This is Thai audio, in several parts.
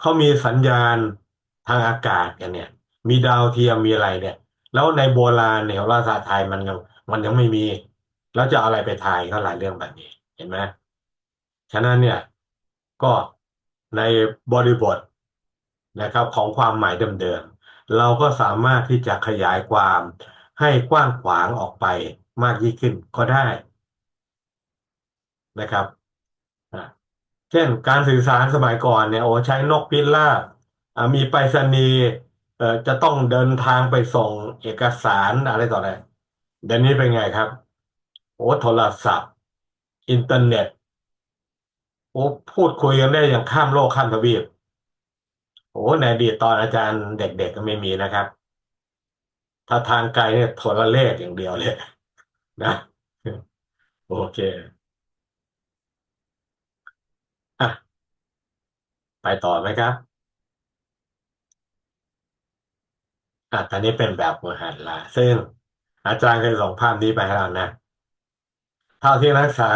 เขามีสัญญาณทางอากาศกันเนี่ย มีดาวเทียมมีอะไรเนี่ย แล้วในโบราณเนี่ยโหราศาสตร์ไทยมันยังมันยังไม่มี แล้วจะเอาอะไรไปทายเขาหลายเรื่องแบบนี้ เห็นไหมฉะนั้นเนี่ยก็ในบริบทนะครับของความหมายเดิมๆเราก็สามารถที่จะขยายความให้กว้างขวางออกไปมากยิ่งขึ้นก็ได้นะครับ เช่น การสื่อสารสมัยก่อนเนี่ยโอ้ใช้นกพิราบอะมีไปรษณีย์เอ่อจะต้องเดินทางไปส่งเอกสารอะไรต่ออะไรเดี๋ยวนี้เป็นไงครับ โอ้โทรศัพท์ อินเทอร์เน็ตโอ้พูดคุยกันได้อย่างข้ามโลกข้ามทวีปโอ้ในอดีตตอนอาจารย์เด็กๆก็ไม่มีนะครับ ถ้าทางไกลเนี่ยโทรเลขอย่างเดียวเลยนะ โอเคอะ ไปต่อไหมครับอะตอนนี้เป็นแบบฝึกหัดละซึ่งอาจารย์เคยส่งภาพนี้ไปให้เรานะ เท่าที่นักศึกษา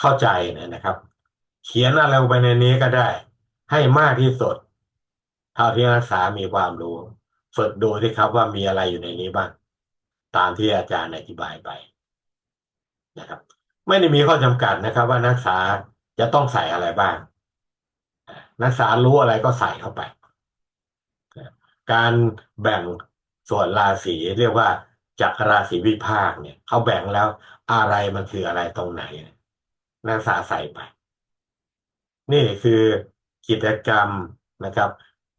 เข้าใจเนี่ยนะครับ เขียนอะไรลงไปในนี้ก็ได้ ให้มากที่สุด เท่าที่นักศึกษามีความรู้ ฝึกดูที่ครับว่ามีอะไรอยู่ในนี้บ้าง ตามที่อาจารย์อธิบายไปนะครับ ไม่ได้มีข้อจำกัดนะครับ ว่านักศึกษาจะต้องใส่อะไรบ้าง นักศึกษารู้อะไรก็ใส่เข้าไป การแบ่งส่วนราศีเรียกว่าจักรราศีวิภาคเนี่ยเขาแบ่งแล้วอะไรมันคืออะไรตรงไหน นักศึกษาใส่ไป นี่คือกิจกรรมนะครับ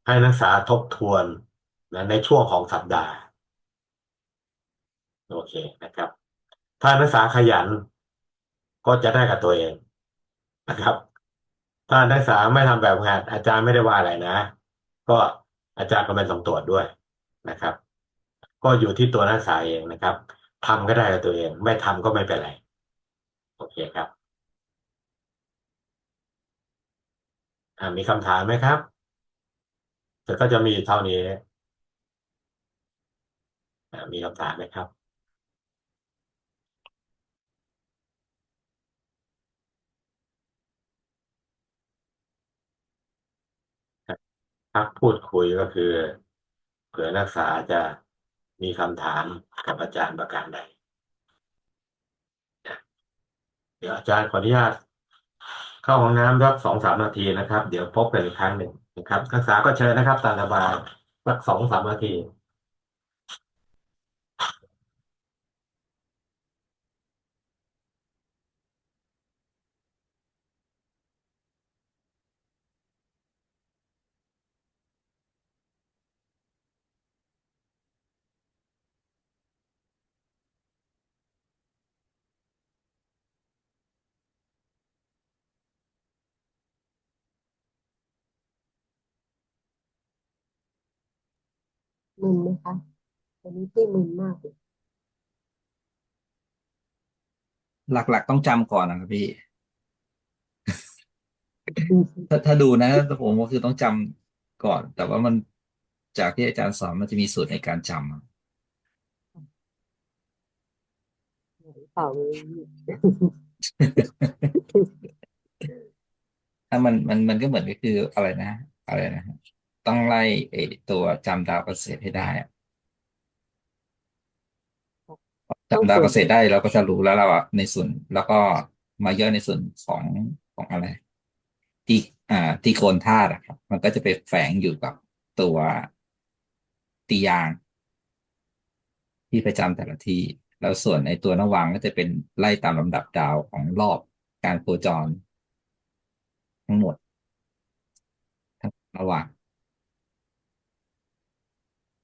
ให้นักศึกษาทบทวนนะในช่วงของสัปดาห์ โอเคนะครับ ถ้านักศึกษาขยันก็จะได้กับตัวเองนะครับ ถ้านักศึกษาไม่ทำแบบงาน อาจารย์ไม่ได้ว่าอะไรนะ ก็อาจารย์ก็ไม่ต้องตรวจด้วยนะครับ ก็อยู่ที่ตัวนักศึกษาเองนะครับทำก็ได้กับตัวเอง ไม่ทำก็ไม่เป็นไร โอเคครับอ่ามีคำถามไหมครับ แต่ก็จะมีเท่านี้อ่ามีคำถามไหมครับ พักพูดคุยก็คือ เผื่อนักศึกษาจะมีคำถามกับอาจารย์ประการใด เดี๋ยวอาจารย์ขออนุญาต เข้าห้องน้ำรับสองสามนาทีนะครับ เดี๋ยวพบกันอีกครั้งหนึ่งนะครับนักศึกษาก็เชิญนะครับตามสบายสักสองสามนาที มึนไหมคะวันนี้ที่มึนมากเลยหลักๆต้องจำก่อนนะครับพี่อืมถ้าถ้าดูนะผมก็คือต้องจำก่อน แต่ว่ามันจากที่อาจารย์สอนมันจะมีสูตรในการจำอะเปล่าเลยถ้ามันมันมันก็เหมือนก็คืออะไรนะ อะไรนะฮะ ต้องไล่ไอ้ตัวจำดาวเกษตรให้ได้อะต้องจำดาวส่เกวนษตรได้เราก็จะรู้แล้วเราอะในส่วนแล้วก็มาย่อยในส่วนของของอะไรที่อ่าที่โคนธาตุอะครับ มันก็จะไปแฝงอยู่กับตัวตียาง ที่ประจำแต่ละที่ แล้วส่วนในตัวนวังก็จะเป็นไล่ตามลำดับดาวของรอบการโคจร ทั้งหมดทั้งระหว่าง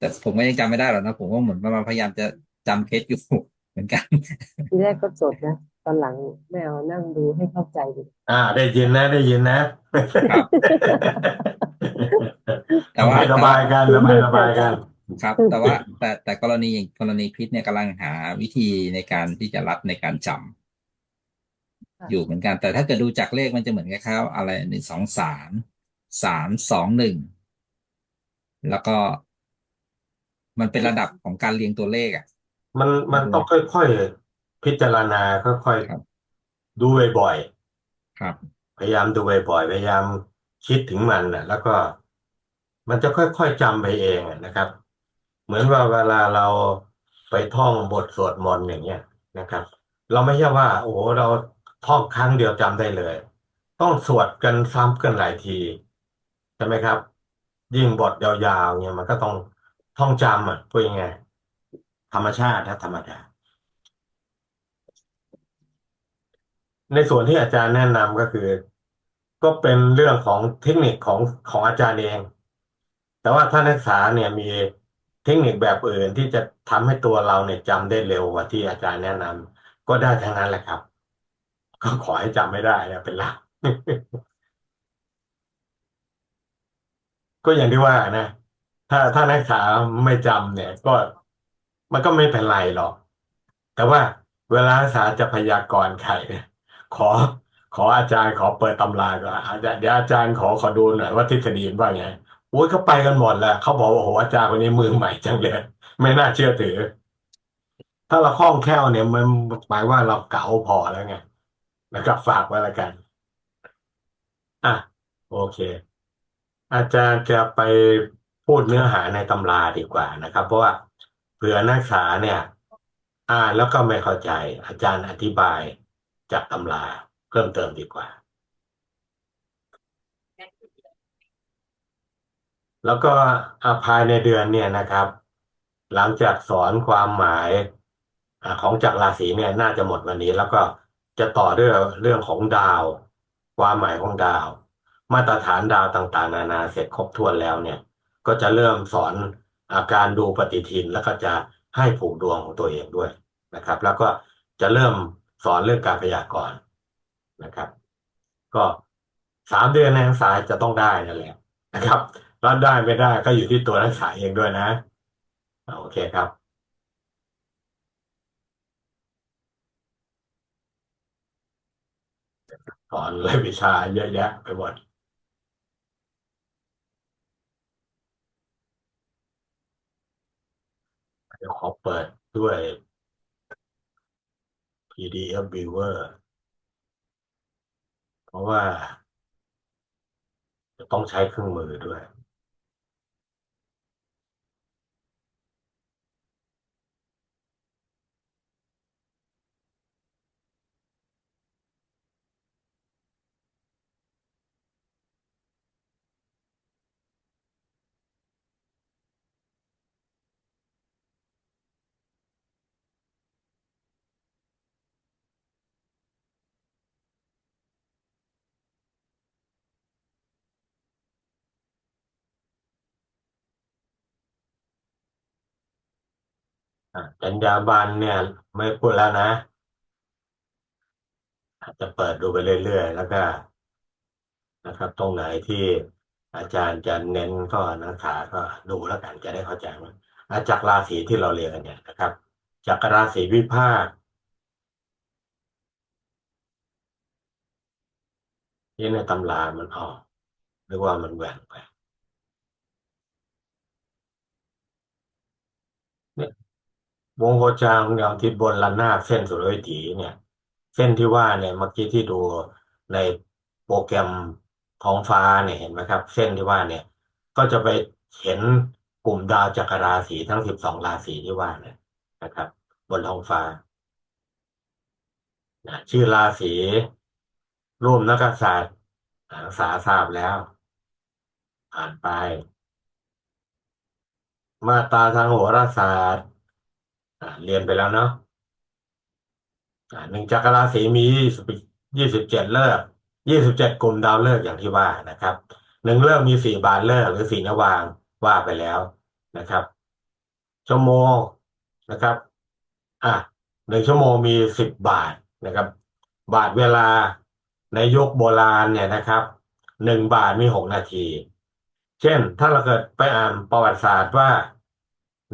แต่ผมก็ยังจำไม่ได้หรอกนะ ผมก็เหมือนว่าพยายามจะจำเคสอยู่เหมือนกันทีแรกก็จดนะ ตอนหลังไม่เอานั่งดูให้เข้าใจดีอ่า ได้ยินนะได้ยินนะ ครับแต่ว่าสบายๆกันสบายสบายๆกันครับ แต่ว่าแต่แต่กรณีอย่างกรณีคริสเนี่ยกำลังหาวิธีในการที่จะรับในการจำอยู่เหมือนกัน แต่ถ้าเกิดดูจากเลขมันจะเหมือนกับเขาอะไรหนึ่งสองสามสามสองหนึ่งแล้วก็ มันเป็นระดับของการเรียงตัวเลขอะ มันมันต้องค่อยๆพิจารณาค่อยครับ ๆดูบ่อยครับ ๆพยายามดูบ่อยๆพยายามคิดถึงมันนะแล้วก็ มันจะค่อยๆจำไปเองอะนะครับ เหมือนว่าเวลาเราไปท่องบทสวดมนต์อย่างเงี้ยนะครับ เราไม่ใช่ว่า โอ้โหเราท่องครั้งเดียวจำได้เลย ต้องสวดกันซ้ำกันหลายทีใช่ไหมครับ ยิ่งบทยาวๆเนี่ยมันก็ต้อง ท่องจำอะพูดยังไง ธรรมชาตินะธรรมดา ในส่วนที่อาจารย์แนะนำก็คือ ก็เป็นเรื่องของเทคนิคของของอาจารย์เอง แต่ว่าถ้านักศึกษาเนี่ยมีเทคนิคแบบอื่นที่จะทำให้ตัวเราเนี่ยจำได้เร็วกว่าที่อาจารย์แนะนำก็ได้ทั้งนั้นแหละครับ ก็ขอให้จำไม่ได้นะเป็นหลักก็อย่างที่ว่านะ ถ้าถ้านักศึกษาไม่จำเนี่ย ก็มันก็ไม่เป็นไรหรอก แต่ว่าเวลานักศึกษาจะพยากรณ์ใครเนี่ยขอขออาจารย์ขอเปิดตำราก่อนอาจารย์เดี๋ยวอาจารย์ขอขอดูหน่อยว่าทฤษฎีว่าไงโอ้ยเขาไปกันหมดแล้วเขาบอกว่าโอ้โหอาจารย์คนนี้มือใหม่จังเลยไม่น่าเชื่อถือ ถ้าเราคล่องแคล่วเนี่ยมันหมายว่าเราเก๋าพอแล้วไงนะครับฝากไว้แล้วกัน อะโอเค อาจารย์จะไป พูดเนื้อหาในตำราดีกว่านะครับ เพราะว่าเผื่อนักศึกษาเนี่ย อ่านแล้วก็ไม่เข้าใจ อาจารย์อธิบายจากตำราเพิ่มเติมดีกว่า แล้วก็อาภายในเดือนเนี่ยนะครับ หลังจากสอนความหมายอของจักรราศีเนี่ยน่าจะหมดวันนี้ แล้วก็จะต่อเรื่องเรื่องของดาว ความหมายของดาว มาตรฐานดาวต่าง ๆ นานาเสร็จครบถ้วนแล้วเนี่ย ก็จะเริ่มสอนอาการดูปฏิทินแล้วก็จะให้ผูกดวงของตัวเองด้วยนะครับ แล้วก็จะเริ่มสอนเรื่องการพยากรณ์นะครับ ก็สามเดือนนักศึกษาจะต้องได้นั่นแหละนะครับรับได้ไม่ได้ก็อยู่ที่ตัวนักศึกษาเองด้วยนะโอเคครับสอนเลยวิชาเยอะแยะไปหมดเดี๋ยวขอเปิดด้วย PDF Viewer เพราะว่า จะต้องใช้เครื่องมือด้วย อะจรรยาบรรณเนี่ย ไม่พูดแล้วนะ อาจจะเปิดดูไปเรื่อยๆ แล้วก็นะครับ ตรงไหนที่อาจารย์จะเน้นก็นักศึกษาก็ดูแล้วกันจะได้เข้าใจว่าอะจากราศีที่เราเรียนกันเนี่ยนะครับ จากราศีวิภาคที่ในตำรามันออกหรือว่ามันแหว่งไปเนี่ย วงโคจรของดาวอาทิตย์บนระนาบเส้นสุริยถีเนี่ย เส้นที่ว่าเนี่ยเมื่อกี้ที่ดูในโปรแกรมท้องฟ้าเนี่ยเห็นไหมครับ เส้นที่ว่าเนี่ย ก็จะไปเห็นกลุ่มดาวจักรราศีทั้งสิบสองราศีที่ว่าเนี่ยนะครับ บนท้องฟ้านะชื่อราศีร่วมนักษัตริย์อ่านักศึกษาทราบแล้ว อ่านไป มาตราทางโหราศาสตร์ เรียนไปแล้วเนาะอ่าหนึ่งจักรราศีมียี่สิบยี่สิบเจ็ดเลิกยี่สิบเจ็ดกลุ่มดาวฤกษ์อย่างที่ว่านะครับหนึ่งเลิกมีสี่บานเลิกหรือสี่นวางว่าไปแล้วนะครับชั่วโมงนะครับ อะหนึ่งชั่วโมงมีสิบบาทนะครับ บาทเวลาในยุคโบราณเนี่ยนะครับหนึ่งบาทมีหกนาที เช่นถ้าเราเกิดไปอ่านประวัติศาสตร์ว่า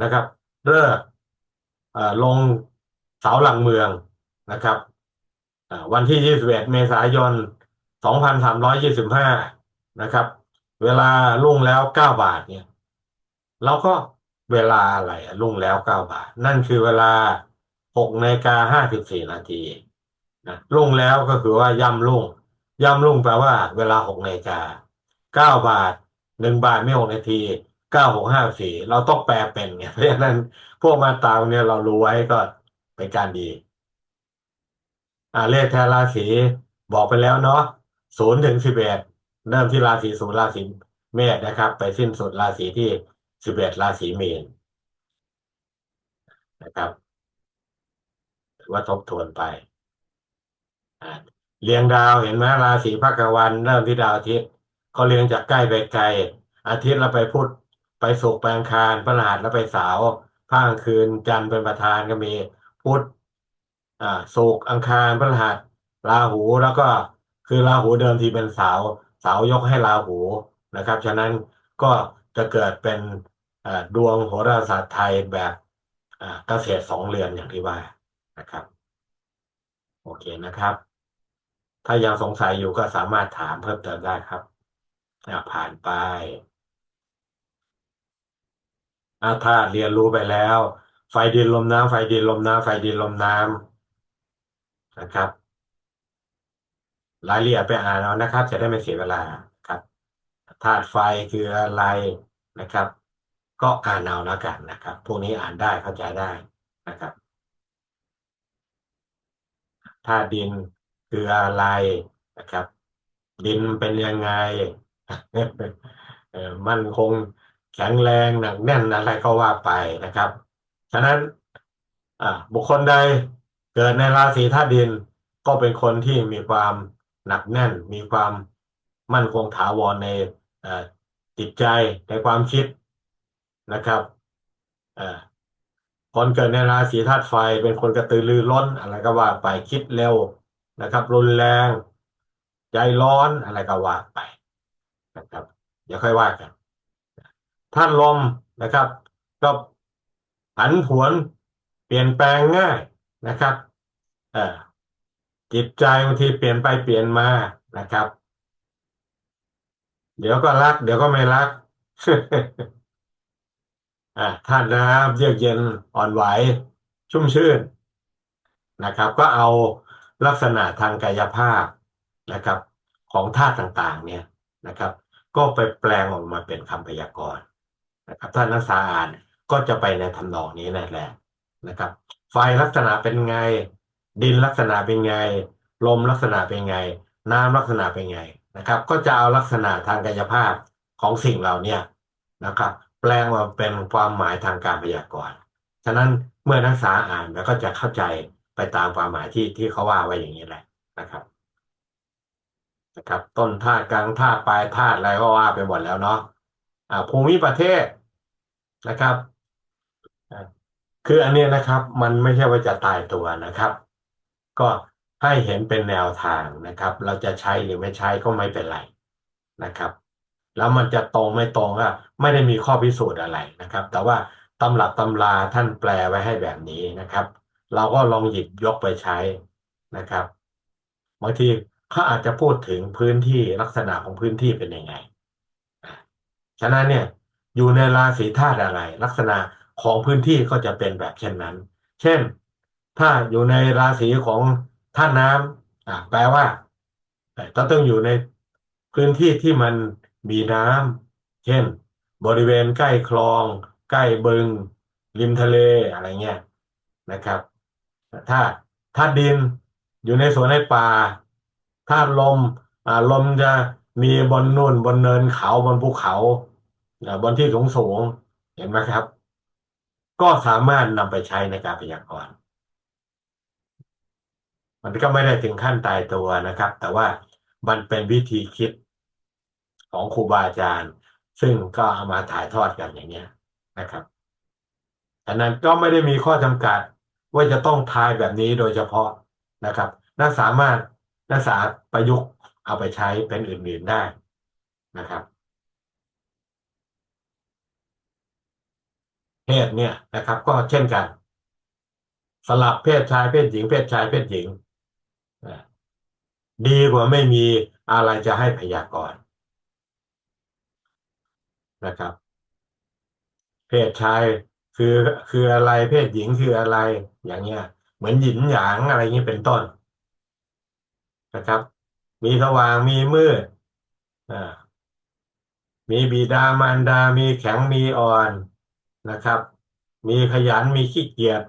นะครับเลิก ลงเสาหลักเมืองนะครับวันที่ 21 เมษายน 2325 นะครับ เวลารุ่งแล้ว 9 บาทเนี่ยเราก็เวลาอะไรอะรุ่งแล้วเก้าบาท นั่นคือเวลาหกนาฬิกาห้าสิบสี่นาทีนะรุ่งแล้วก็คือว่าย่ำรุ่งย่ำรุ่งแปลว่าเวลาหกนาฬิกาเก้าบาทหนึ่งบาทไม่หกนาทีเก้าหกห้าสี่เราต้องแปลเป็นไงเพราะฉะนั้น พวกมาตราเนี่ยเรารู้ไว้ก็เป็นการดี อ่าเลขแทนราศีบอกไปแล้วเนาะศูนย์ถึงสิบเอ็ดเริ่มที่ราศีศูนย์ราศีเมษนะครับ ไปสิ้นสุดราศีที่สิบเอ็ดราศีมีนนะครับว่าทบทวนไปอ่าเรียงดาวเห็นไหมราศีภควัน เริ่มที่ดาวอาทิตย์ก็เรียงจากใกล้ไปไกล อาทิตย์แล้วไปพุธไปศุกร์ไปอังคารพฤหัสแล้วไปเสาร์ ภาคกลางคืนจันทร์เป็นประธานก็มีพุธอ่าศุกร์อังคารพฤหัสราหูแล้วก็คือราหูเดิมทีเป็นเสาร์เสาร์ยกให้ราหูนะครับ ฉะนั้นก็จะเกิดเป็นอ่าดวงโหราศาสตร์ไทยแบบอ่าเกษตรสองเรือนอย่างที่ว่านะครับ โอเคนะครับ ถ้ายังสงสัยอยู่ก็สามารถถามเพิ่มเติมได้ครับอ่าผ่านไป อาธาตุเรียนรู้ไปแล้ว ไฟดินลมน้ำไฟดินลมน้ำไฟดินลมน้ำนะครับ รายละเอียดไปอ่านเอานะครับ จะได้ไม่เสียเวลาครับธาตุไฟคืออะไรนะครับ ก็อ่านเอาแล้วกันนะครับ พวกนี้อ่านได้เข้าใจได้นะครับธาตุดินคืออะไรนะครับ ดินเป็นยังไงมันคง แข็งแรงหนักแน่นอะไรก็ว่าไปนะครับ ฉะนั้นบุคคลใดเกิดในราศีธาตุดินก็เป็นคนที่มีความหนักแน่น มีความมั่นคงถาวรในจิตใจในความคิดนะครับคนเกิดในราศีธาตุไฟเป็นคนกระตือรือร้น อะไรก็ว่าไปคิดเร็วนะครับ รุนแรง ใจร้อนอะไรก็ว่าไปนะครับเดี๋ยวค่อยว่ากัน ท่านลมนะครับก็ผันผวนเปลี่ยนแปลงง่ายนะครับอ่อจิตใจบางทีเปลี่ยนไปเปลี่ยนมานะครับ เดี๋ยวก็รัก เดี๋ยวก็ไม่รักอ่าธาตุน้ำเยือกเย็นอ่อนไหว ชุ่มชื่นนะครับ ก็เอาลักษณะทางกายภาพนะครับ ของธาตุต่างๆ เนี่ยนะครับ ก็ไปแปลงออกมาเป็นคำพยากรณ์ นะครับถ้านักศึกษาอ่านก็จะไปในทำนองนี้นั่นแหละนะครับ ไฟลักษณะเป็นไง ดินลักษณะเป็นไง ลมลักษณะเป็นไง น้ำลักษณะเป็นไงนะครับ ก็จะเอาลักษณะทางกายภาพของสิ่งเหล่านี้นะครับ แปลงมาเป็นความหมายทางการพยากรณ์ฉะนั้นเมื่อนักศึกษาอ่านแล้วก็จะเข้าใจไปตามความหมายที่ที่เขาว่าไว้อย่างนี้แหละนะครับนะครับ ต้นธาตุกลางธาตุปลายธาตุอะไรก็ว่าไปหมดแล้วเนาะอ่าภูมิประเทศ นะครับ คืออันนี้นะครับ มันไม่ใช่ว่าจะตายตัวนะครับ ก็ให้เห็นเป็นแนวทางนะครับ เราจะใช้หรือไม่ใช้ก็ไม่เป็นไรนะครับ แล้วมันจะตรงไม่ตรงก็ไม่ได้มีข้อพิสูจน์อะไรนะครับ แต่ว่าตำรับตำราท่านแปลไว้ให้แบบนี้นะครับ เราก็ลองหยิบยกไปใช้นะครับบางทีเขาอาจจะพูดถึงพื้นที่ลักษณะของพื้นที่เป็นยังไงฉะนั้นเนี่ย อยู่ในราศีธาตุอะไร ลักษณะของพื้นที่ก็จะเป็นแบบเช่นนั้น เช่น ถ้าอยู่ในราศีของธาตุน้ำอะแปลว่าต้องต้องอยู่ในพื้นที่ที่มันมีน้ำเช่น บริเวณใกล้คลอง ใกล้บึง ริมทะเลอะไรเงี้ยนะครับถ้าธาตุดินอยู่ในสวนในป่าธาตุลมอ่าลมจะมีบนนู่นบนเนินเขาบนภูเขา อ่าบนที่สูงสูงเห็นไหมครับ ก็สามารถนำไปใช้ในการพยากรณ์มันก็ไม่ได้ถึงขั้นตายตัวนะครับ แต่ว่ามันเป็นวิธีคิดของครูบาอาจารย์ ซึ่งก็เอามาถ่ายทอดกันอย่างเงี้ยนะครับฉะนั้นก็ไม่ได้มีข้อจำกัดว่าจะต้องทายแบบนี้โดยเฉพาะนะครับ นักสามารถนักศึกษาประยุกต์เอาไปใช้เป็นอื่นๆได้นะครับ เพศเนี่ยนะครับ ก็เช่นกัน สลับเพศชายเพศหญิง เพศชายเพศหญิง ดีกว่าไม่มีอะไรจะให้พยากรณ์นะครับ เพศชายคือคืออะไรเพศหญิงคืออะไรอย่างเงี้ย เหมือนหยินหยางอะไรเงี้เป็นต้นนะครับ มีสว่างมีมืดอ่ามีบิดามารดา มีแข็งมีอ่อน นะครับ มีขยันมีขี้เกียจ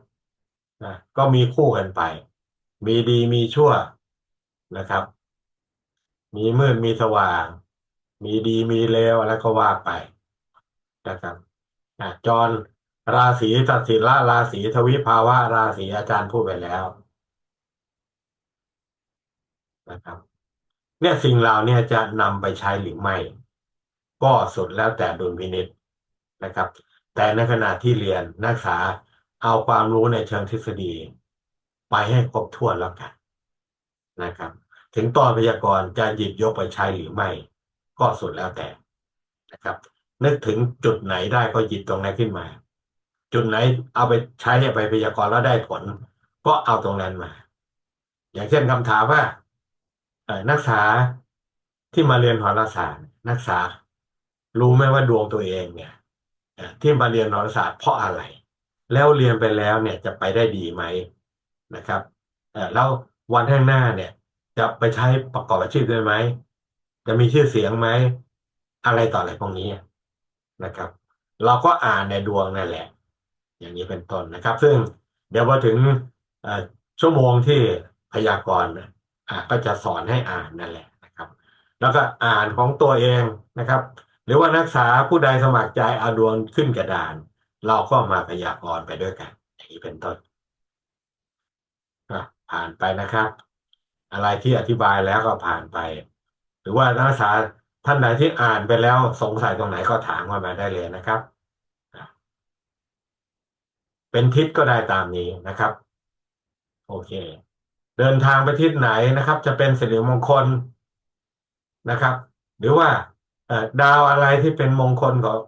นะก็มีคู่กันไป มีดีมีชั่วนะครับ มีมืดมีสว่าง มีดีมีเลวอะไรก็ว่าไปนะครับอะจรราศีตัดสินละราศีทวิภาวะ ราศีอาจารย์พูดไปแล้วนะครับ เนี่ยสิ่งเหล่านี้จะนำไปใช้หรือไม่ ก็สุดแล้วแต่ดุลพินิจนะครับ แต่ในขณะที่เรียนนักศึกษาเอาความรู้ในเชิงทฤษฎี ไปให้ครบถ้วนแล้วกันนะครับ ถึงตอนพยากรณ์จะหยิบยกไปใช้หรือไม่ ก็สุดแล้วแต่นะครับ นึกถึงจุดไหนได้ก็หยิบตรงนั้นขึ้นมา จุดไหนเอาไปใช้ไปพยากรณ์แล้วได้ผล ก็เอาตรงนั้นมา อย่างเช่นคำถามว่านักศึกษาที่มาเรียนโหราศาสตร์นักศึกษารู้ไหมว่าดวงตัวเองเนี่ย ที่มาเรียนโหรศาสตร์เพราะอะไร แล้วเรียนไปแล้วเนี่ยจะไปได้ดีไหมนะครับแล้ววันข้างหน้าเนี่ยจะไปใช้ประกอบอาชีพได้ไหม จะมีชื่อเสียงไหม อะไรต่ออะไรพวกนี้นะครับ เราก็อ่านในดวงนั่นแหละ อย่างนี้เป็นต้นนะครับ ซึ่งเดี๋ยวพอถึงชั่วโมงที่พยากรณ์ก็จะสอนให้อ่านนั่นแหละนะครับ แล้วก็อ่านของตัวเองนะครับ หรือว่านักศึกษาผู้ใดสมัครใจเอาดวงขึ้นกระดาน เราก็มาพยากรณ์ไปด้วยกัน อย่างนี้เป็นต้นผ่านไปนะครับ อะไรที่อธิบายแล้วก็ผ่านไป หรือว่านักศึกษาท่านใดที่อ่านไปแล้วสงสัยตรงไหนก็ถามมามาได้เลยนะครับ เป็นทิศก็ได้ตามนี้นะครับ โอเค เดินทางไปทิศไหนนะครับ จะเป็นสิริมงคลนะครับ หรือว่า ดาวอะไรที่เป็นมงคลของ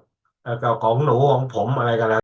กับของหนูของผมอะไรก็แล้ว